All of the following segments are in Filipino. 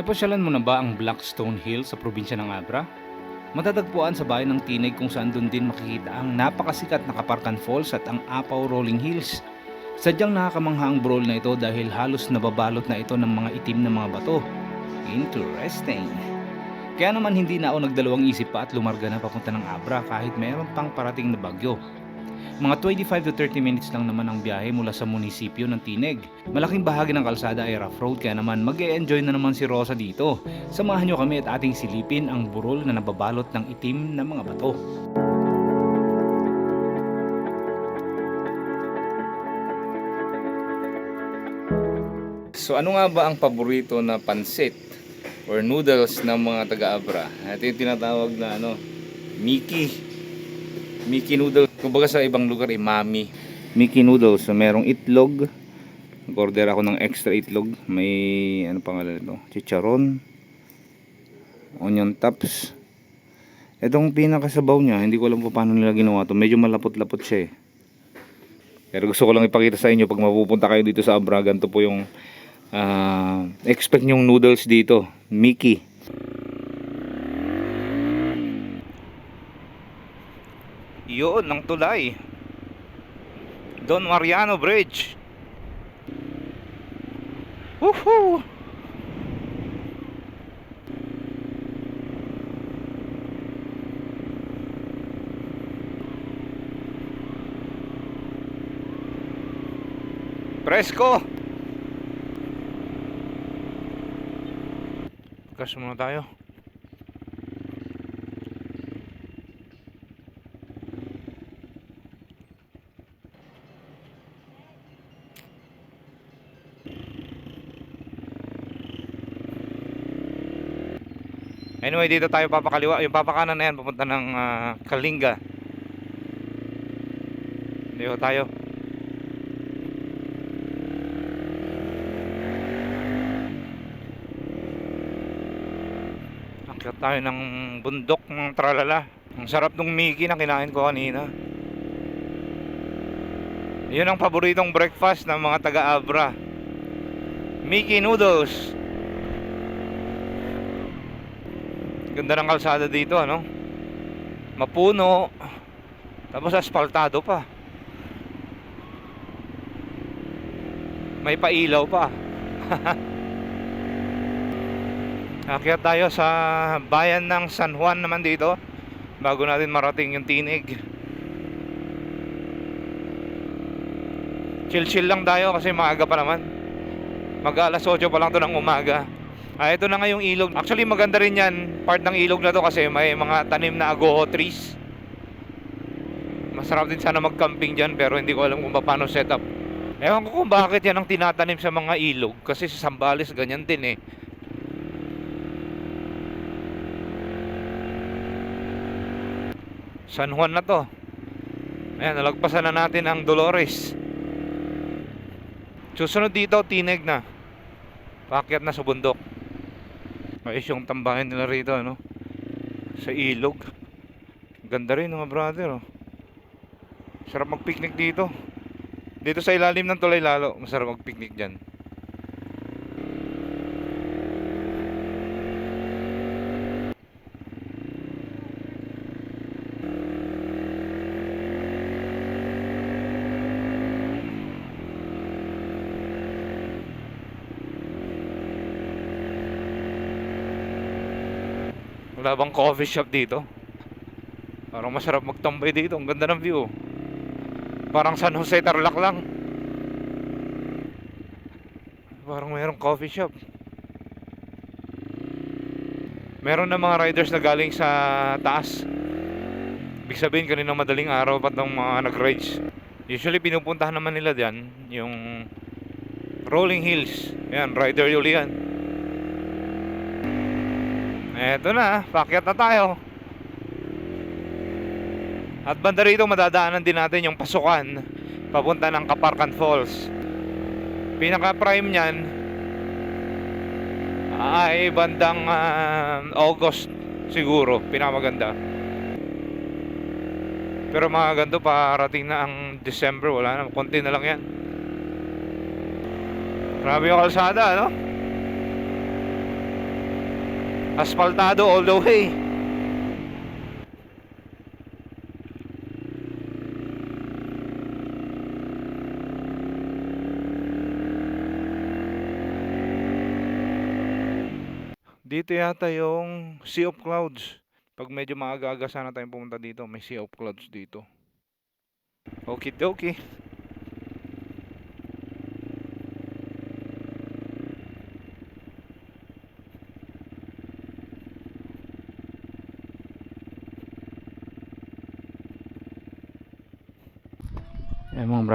Napasyalan mo na ba ang Blackstone Hill sa probinsya ng Abra? Matatagpuan sa bayan ng Tinay kung saan doon din makikita ang napakasikat na Kaparkan Falls at ang Apaw Rolling Hills. Sadyang nakakamangha ang brawl na ito dahil halos nababalot na ito ng mga itim na mga bato. Interesting. Kaya naman hindi na ako nagdalawang isip pa at lumarga na papunta ng Abra kahit meron pang parating na bagyo. Mga 25 to 30 minutes lang naman ang biyahe mula sa munisipyo ng Tineg. Malaking bahagi ng kalsada ay rough road kaya naman mag enjoy na naman si Rosa dito. Samahan nyo kami at ating silipin ang burol na nababalot ng itim na mga bato. So ano nga ba ang paborito na pansit or noodles ng mga taga-Abra? Ito yung tinatawag na ano, Mickey. Mickey noodles. Kumbaga sa ibang lugar ay mami. Mickey noodles. So, merong itlog. Nag-order ako ng extra itlog. May ano pangalan ito? Chicharon. Onion tops. Itong pinakasabaw niya, hindi ko alam kung paano nila ginawa to. Medyo malapot-lapot siya eh. Pero gusto ko lang ipakita sa inyo pag mapupunta kayo dito sa Abra, ganito po yung ah, expect nyong noodles dito. Mickey. Yun, ng tulay. Don Mariano Bridge. Woohoo! Presko! Gas muna tayo. Anyway, dito tayo papakaliwa. Yung papakanan na yan, pupunta ng ah, Kalinga. Dito tayo. Akyat tayo ng bundok ng tralala. Ang sarap ng Mickey na kinain ko kanina. Yun ang paboritong breakfast ng mga taga-Abra. Mickey noodles. Ganda ng kalsada dito, ano? Mapuno. Tapos asfaltado pa. May pailaw pa. Akyat tayo sa bayan ng San Juan naman dito bago natin marating yung tinig. Chill-chill lang tayo kasi maaga pa naman. Mag alas 8 pa lang to ng umaga. Ah, ito na nga yung ilog. Actually maganda rin yan. Part ng ilog na to kasi may mga tanim na agoho trees. Masarap din sana mag-camping dyan pero hindi ko alam kung paano set up. Ewan ko kung bakit yan ang tinatanim sa mga ilog kasi sa Sambales ganyan din eh. San Juan na to. Ayan, nalagpasan na natin ang Dolores. Susunod dito, tineg na. Pakyat na sa bundok. Ayos yung tambahin nila rito, ano? Sa ilog. Ganda rin, mga brother, oh. Sarap mag-picnic dito. Dito sa ilalim ng tulay lalo, masarap mag-picnic dyan. Wala bang coffee shop dito? Parang masarap magtambay dito. Ang ganda ng view. Parang San Jose Tarlac lang. Parang mayroong coffee shop. Meron na mga riders na galing sa taas. Ibig sabihin kaninang madaling araw pa ng mga nag-rides. Usually pinupuntahan naman nila diyan yung Rolling Hills. Yan, rider yuli yan. Eto na, pakyat na tayo. At banda rito madadaanan din natin yung pasukan papunta ng Kaparkan Falls. Pinaka prime niyan ay bandang ah, August siguro, pinakamaganda. Pero mga ganito parating na ang December, wala na, konti na lang yan. Grabe yung kalsada, no? Asfaltado all the way. Dito yata yung Sea of Clouds. Pag medyo maaga-aga sana tayong pumunta dito, may Sea of Clouds dito. Okay, okay.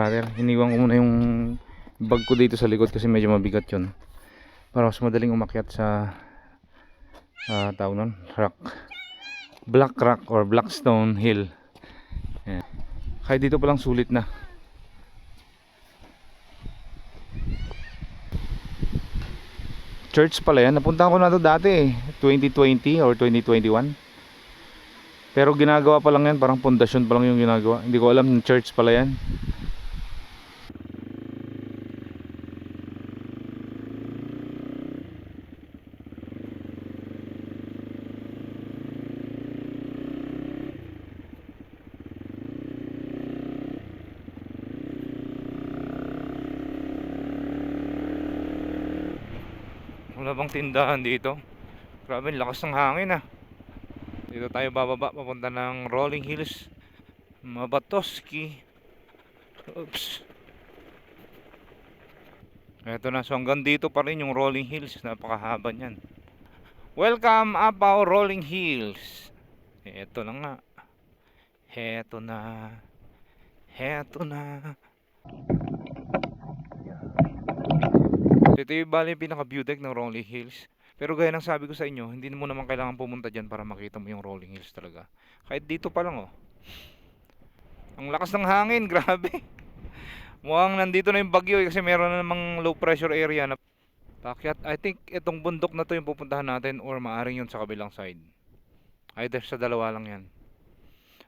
Eh mga brother, iniwan ko muna yung bag ko dito sa likod kasi medyo mabigat yun. Para mas madaling umakyat sa ah tawag nun, rock. Black Rock or Blackstone Hill. Ayan. Kahit dito pa lang sulit na. Church pala yan. Napunta ko na to dati eh. 2020 or 2021. Pero ginagawa pa lang yan. Parang pundasyon pa lang yung ginagawa. Hindi ko alam church pala yan. Wala bang tindahan dito? Grabe, lakas ng hangin ah. Dito tayo bababa papunta ng Rolling Hills. Mabatoski. Oops. Eto na, so hanggang dito pa rin yung Rolling Hills. Napakahaba niyan. Welcome Apaw Rolling Hills. Eto na nga. Heto na. Heto na. Ito yung bali yung pinaka-view deck ng Rolling Hills. Pero gaya ng sabi ko sa inyo, hindi mo naman kailangan pumunta dyan para makita mo yung Rolling Hills talaga. Kahit dito pa lang oh. Ang lakas ng hangin, grabe. Mukhang nandito na yung bagyo eh, kasi meron na namang low pressure area na pakyat. I think itong bundok na to yung pupuntahan natin or maaring yun sa kabilang side. Either sa dalawa lang yan.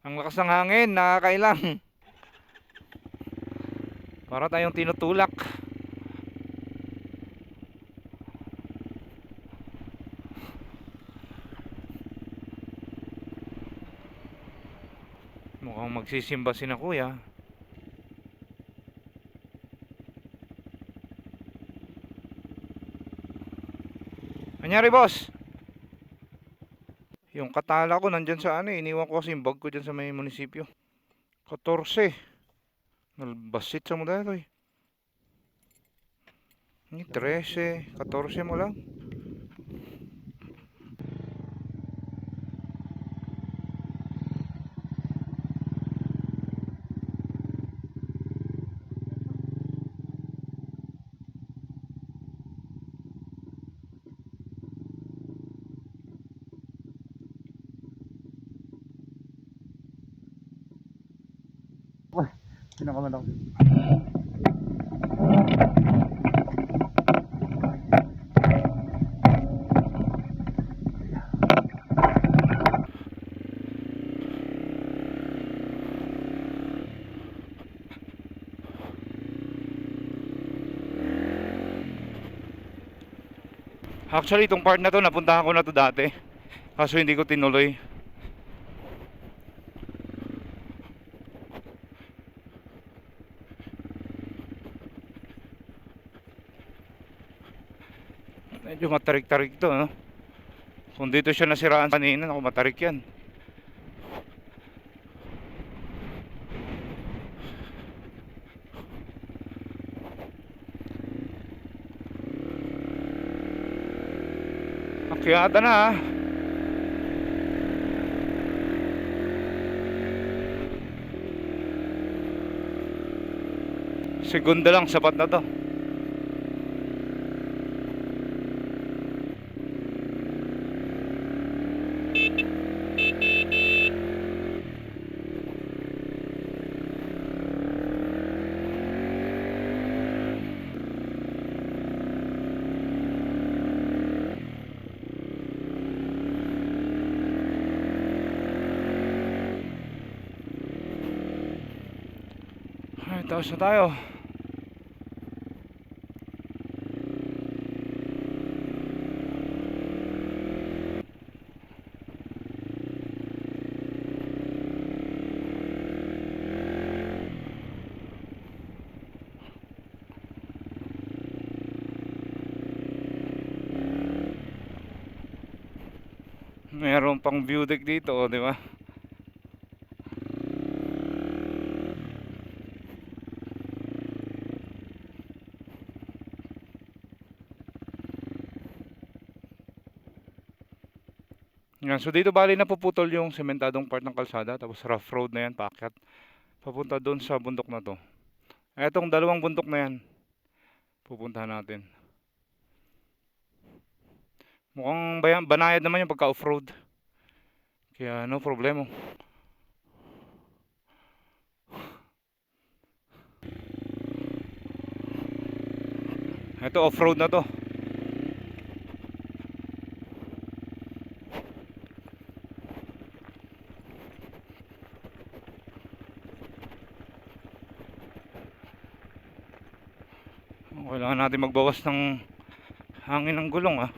Ang lakas ng hangin, nakakailang. Para tayong tinutulak. Mukhang magsisimba si na kuya. Anyari boss? Yung katala ko nandyan sa ano eh. Iniwan ko kasi yung bag ko dyan sa may munisipyo. 14. Nalbasit sa mo dito eh. Ni 13. 14 mo lang. Pinakaman ako. Actually, itong part na to, napuntahan ko na to dati. Kaso hindi ko tinuloy. Medyo matarik-tarik to, no? Kung dito siya nasiraan kanina, ako matarik yan. Akyata na. Segunda lang, sapat na to. Taos na tayo. Meron pang view deck dito, oh, di ba? Yan, so dito bali napuputol yung sementadong part ng kalsada tapos rough road na yan paakyat papunta doon sa bundok na to. Etong dalawang bundok na yan pupuntahan natin. Mukhang bayan, banayad naman yung pagka off-road. Kaya no problema. Ito off-road na to. Natin magbawas ng hangin ng gulong ah.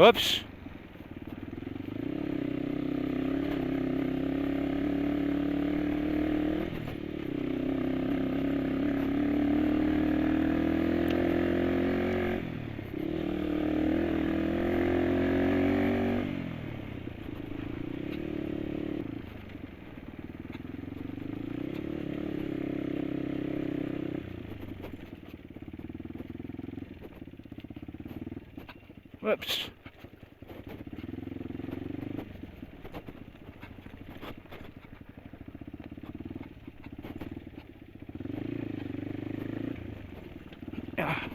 Whoops. Whoops. Yeah.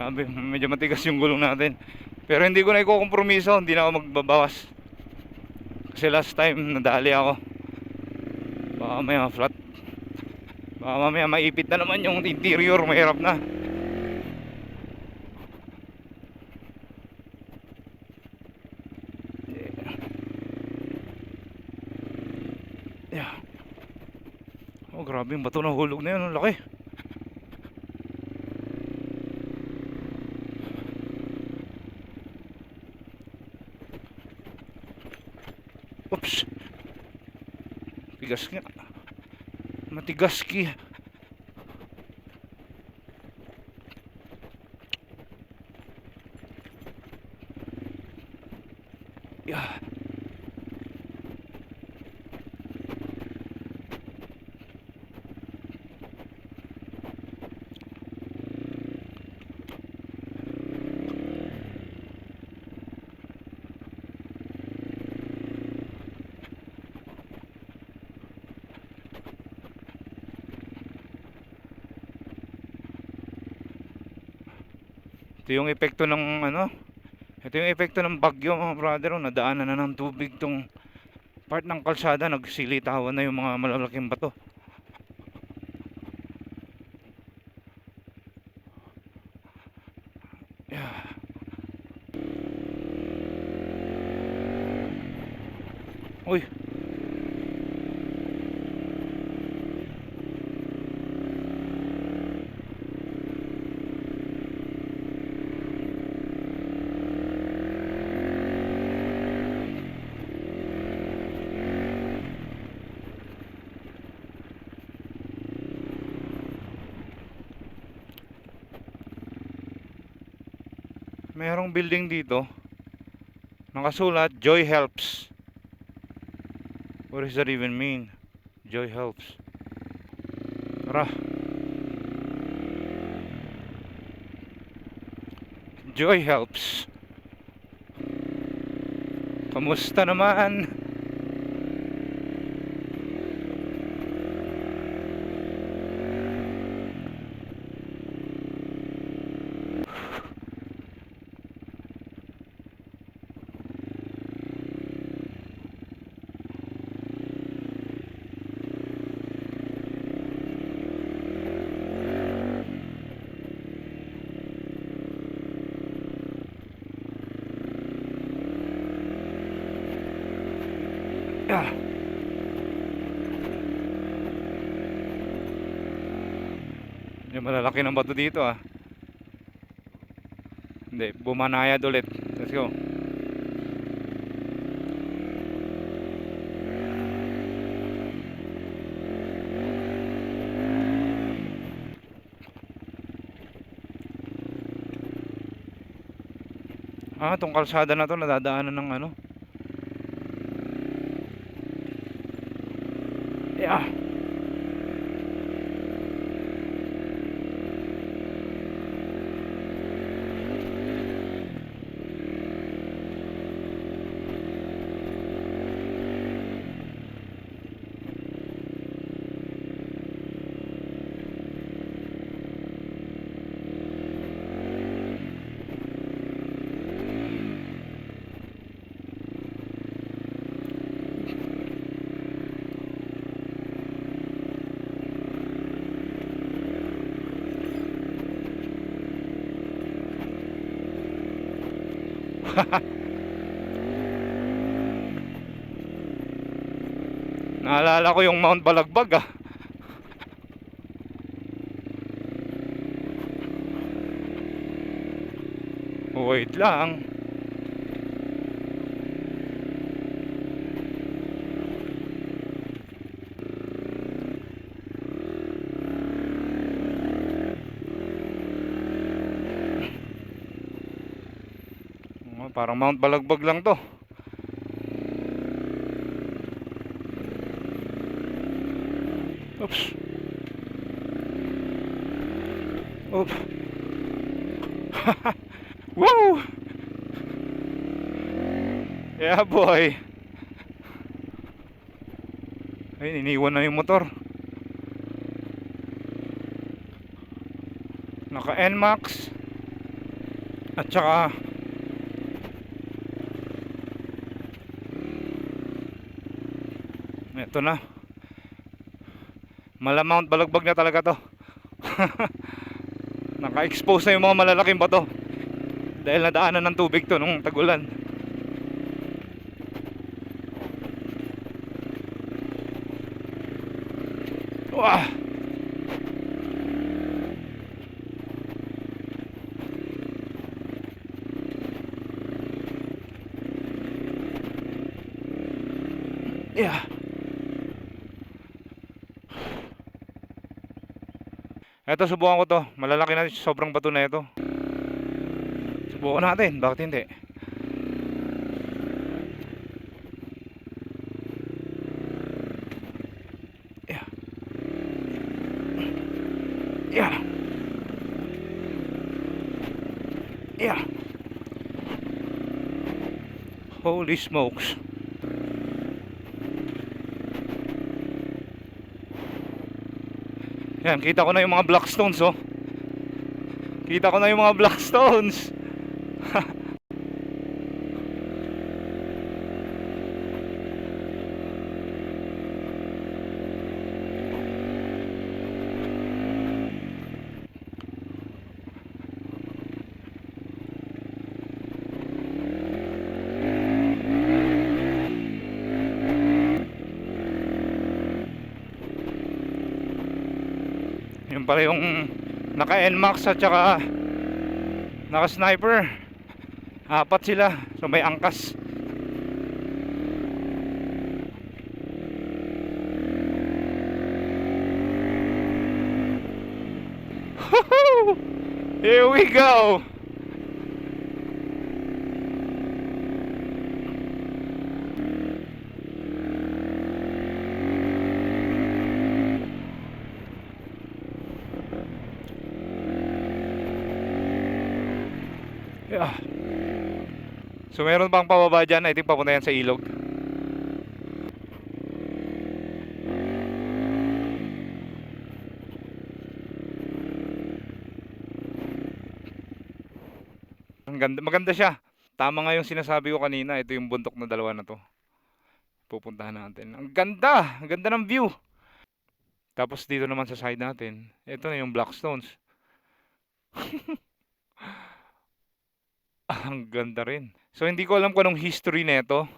Grabe, medyo matigas yung gulong natin. Pero hindi ko na ikukompromiso, hindi na ako magbabawas. Kasi last time nadali ako. Baka may flat. Baka mamaya maipit na naman yung interior, mahirap na. Yeah. Oh, grabe yung bato na hulog na yun. Ang laki. Oops. Tigas nga. Matigas ki. Yeah. Ito yung epekto ng ano? Ito yung epekto ng bagyo mga brother. Oh, nadaanan na ng tubig tong part ng kalsada. Nagsilitawan na yung mga malalaking bato. Yeah. Uy. Merong building dito. Nakasulat, Joy Helps. What does that even mean? Joy Helps. Tara. Joy Helps. Kamusta naman? Yung malalaki ng bato dito ah. Hindi, bumanayad ulit. Let's go. Ah, tong kalsada na to nadadaanan ng ano. Yeah. Naalala ko yung Mount Balagbag ah. Wait lang. Oh, Parang Mount Balagbag lang to. Oops. Oops. Woo! Yeah, boy. Ay, iniwan na yung motor. Naka NMAX. At saka Ito na. Malamount balagbag na talaga to. Naka-expose na yung mga malalaking bato. Dahil nadaanan ng tubig to nung tagulan. Wah! Yeah. Eto, subukan ko to. Malalaki na sobrang bato na ito. Subukan natin. Bakit hindi? Yeah. Yeah. Yeah. Holy smokes. Yan, kita ko na yung mga black stones, oh. Kita ko na yung mga black stones. Yung naka NMAX at saka naka sniper. Apat sila. So may angkas. Here we go. Yeah. So meron bang pababa dyan? I think papunta yan sa ilog. Ang ganda, maganda siya. Tama nga yung sinasabi ko kanina. Ito yung bundok na dalawa na to. Pupuntahan natin. Ang ganda! Ang ganda ng view. Tapos dito naman sa side natin. Ito na yung Blackstones. Ang ganda rin. So hindi ko alam kung anong history nito.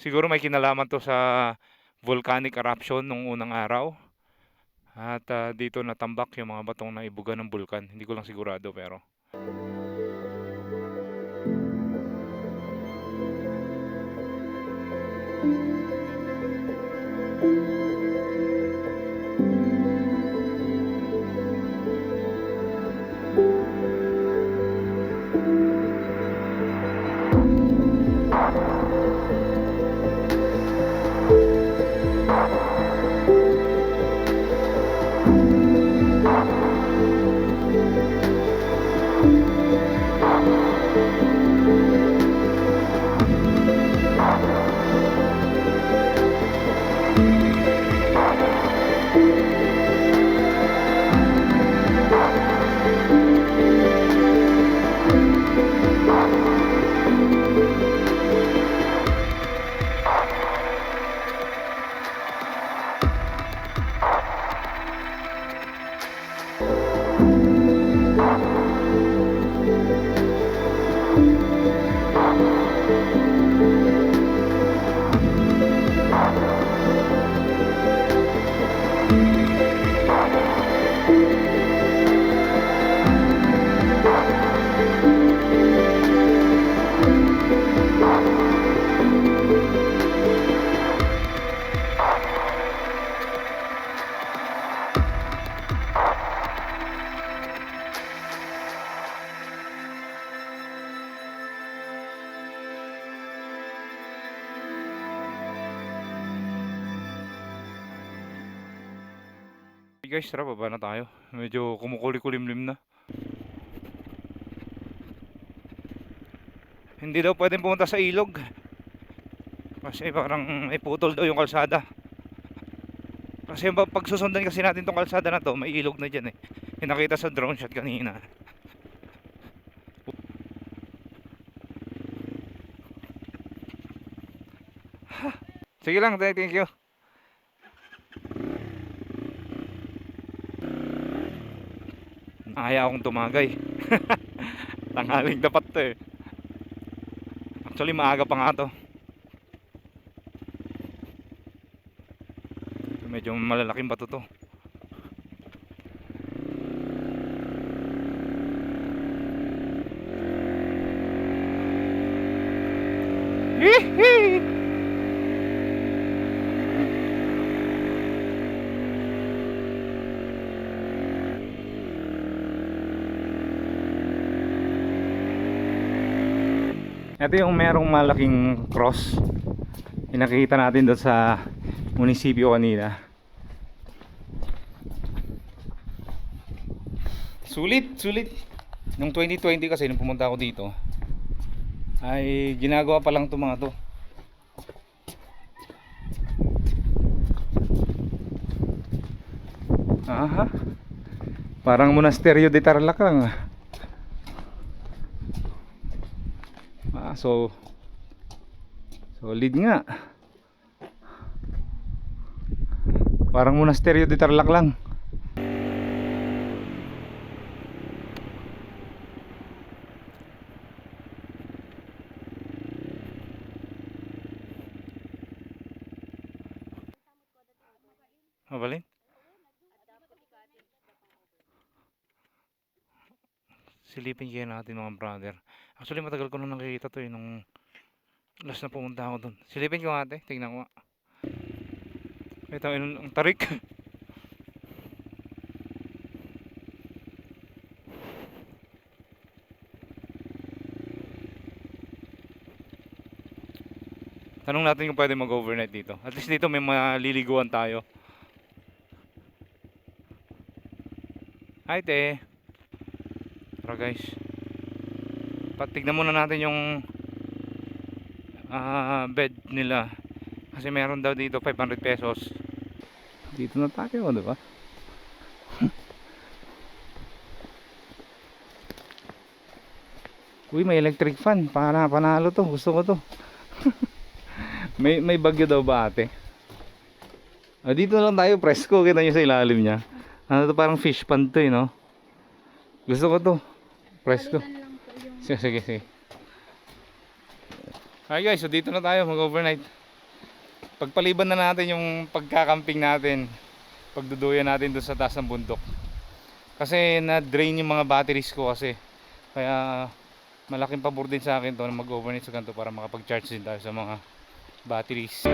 Siguro may kinalaman to sa volcanic eruption nung unang araw. At ah, dito natambak yung mga batong na ibuga ng bulkan. Hindi ko lang sigurado pero. Guys, tara baba na tayo. Medyo kumukuli-kulimlim na. Hindi daw pwedeng pumunta sa ilog. Kasi parang may putol daw yung kalsada. Kasi pag susundan kasi natin tong kalsada na to, may ilog na dyan eh. Nakita sa drone shot kanina. Sige lang, thank you. Ayaw akong tumagay. Tanghaling dapat to eh. Actually, maaga pa nga to. Medyo malalaking bato to. Ito yung merong malaking cross. Pinakita natin doon sa munisipyo kanina. Sulit, sulit. Nung 2020 kasi nung pumunta ako dito ay ginagawa pa lang itong mga to. Aha. Parang monasteryo de Tarlac lang. ah. Ah, so solid nga. Parang monasteryo de Tarlac lang. Silipin kaya natin mga brother. Actually matagal ko na nakikita to eh nung last na pumunta ako doon. Silipin ko ate, tingnan ko. Ito ang tarik. Tanong natin kung pwede mag-overnight dito. At least dito may maliliguan tayo. Hi te. Tara guys. Patignan muna natin yung ah, bed nila. Kasi meron daw dito 500 pesos. Dito na tayo, di ba? Uy, may electric fan. Para panalo to. Gusto ko to. may may bagyo daw ba ate? Ah, dito lang tayo presko. Kita nyo sa ilalim niya. Ano to parang fish pond to eh, no? Gusto ko to. Po yung Sige, sige, sige. Hi guys, so dito na tayo mag-overnight. pagpaliban na natin yung pagkakamping natin pagduduyan natin doon sa taas ng bundok kasi na-drain yung mga batteries ko kasi kaya malaking pabor din sa akin to na mag-overnight sa ganito para makapag-charge din tayo sa mga batteries